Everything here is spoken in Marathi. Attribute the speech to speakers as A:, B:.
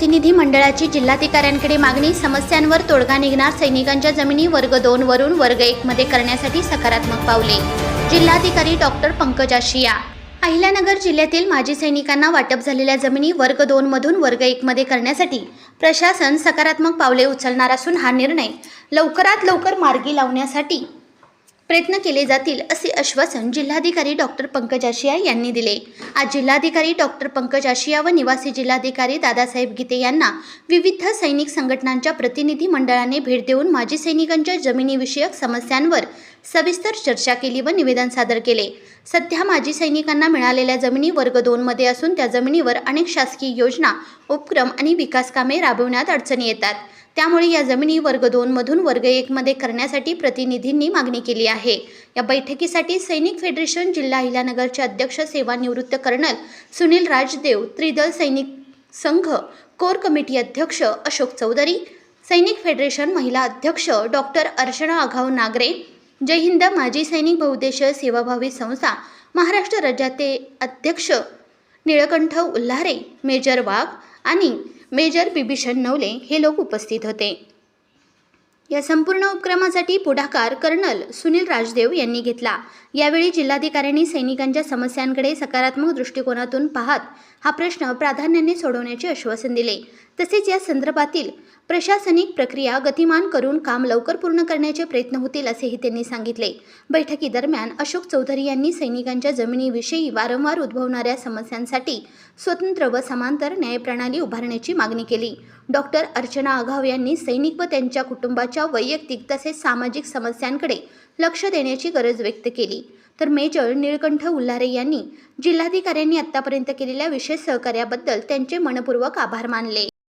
A: प्रतिनिधी मंडळाची जिल्हाधिकाऱ्यांकडे मागणी समस्यांवर तोडगा निघणार सैनिकांच्या जमिनी वर्ग दोन वरून वर्ग एक मध्ये करण्यासाठी सकारात्मक पावले. जिल्हाधिकारी डॉक्टर पंकजा शिया. अहिल्यानगर जिल्ह्यातील माजी सैनिकांना वाटप झालेल्या जमिनी वर्ग दोन मधून वर्ग एक मध्ये करण्यासाठी प्रशासन सकारात्मक पावले उचलणार असून हा निर्णय लवकरात लवकर मार्गी लावण्यासाठी प्रयत्न केले जातील असे आश्वासन जिल्हाधिकारी डॉक्टर पंकज आशिया यांनी दिले. आज जिल्हाधिकारी डॉक्टर पंकज आशिया व निवासी जिल्हाधिकारी दादासाहेब गीते यांना विविध सैनिक संघटनांच्या प्रतिनिधी मंडळाने भेट देऊन माजी सैनिकांच्या जमिनीविषयक समस्यांवर सविस्तर चर्चा केली व निवेदन सादर केले. सध्या माजी सैनिकांना मिळालेल्या जमिनी वर्ग दोनमध्ये असून त्या जमिनीवर अनेक शासकीय योजना उपक्रम आणि विकास कामे राबविण्यात अडचणी येतात. त्यामुळे या जमिनी वर्ग दोनमधून वर्ग एकमध्ये करण्यासाठी प्रतिनिधींनी मागणी केली आहे. या बैठकीसाठी सैनिक फेडरेशन जिल्हा हिलानगरचे अध्यक्ष सेवानिवृत्त कर्नल सुनील राजदेव त्रिदल सैनिक संघ कोर कमिटी अध्यक्ष अशोक चौधरी सैनिक फेडरेशन महिला अध्यक्ष डॉक्टर अर्चना आघाव नागरे जय हिंद माजी सैनिक बहुउद्देशीय सेवाभावी संस्था महाराष्ट्र राज्याचे अध्यक्ष निळकंठ उल्हारे मेजर वाघ आणि मेजर बिभीषण नवले हे लोक उपस्थित होते. या संपूर्ण उपक्रमासाठी पुढाकार कर्नल सुनील राजदेव यांनी घेतला. यावेळी जिल्हाधिकाऱ्यांनी सैनिकांच्या समस्यांकडे सकारात्मक दृष्टिकोनातून पाहत हा प्रश्न प्राधान्याने सोडवण्याचे आश्वासन दिले. तसेच या संदर्भातील प्रशासनिक प्रक्रिया गतिमान करून काम लवकर पूर्ण करण्याचे प्रयत्न होतील असेही त्यांनी सांगितले. बैठकीदरम्यान अशोक चौधरी यांनी सैनिकांच्या जमिनीविषयी वारंवार उद्भवणाऱ्या समस्यांसाठी स्वतंत्र व समांतर न्यायप्रणाली उभारण्याची मागणी केली. डॉक्टर अर्चना आघाव यांनी सैनिक व त्यांच्या कुटुंबाच्या वैयक्तिक तसेच सामाजिक समस्यांकडे लक्ष देण्याची गरज व्यक्त केली. तर मेजर निळकंठ उल्हारे यांनी जिल्हाधिकाऱ्यांनी आतापर्यंत केलेल्या विशेष सहकार्याबद्दल त्यांचे मनपूर्वक आभार मानले.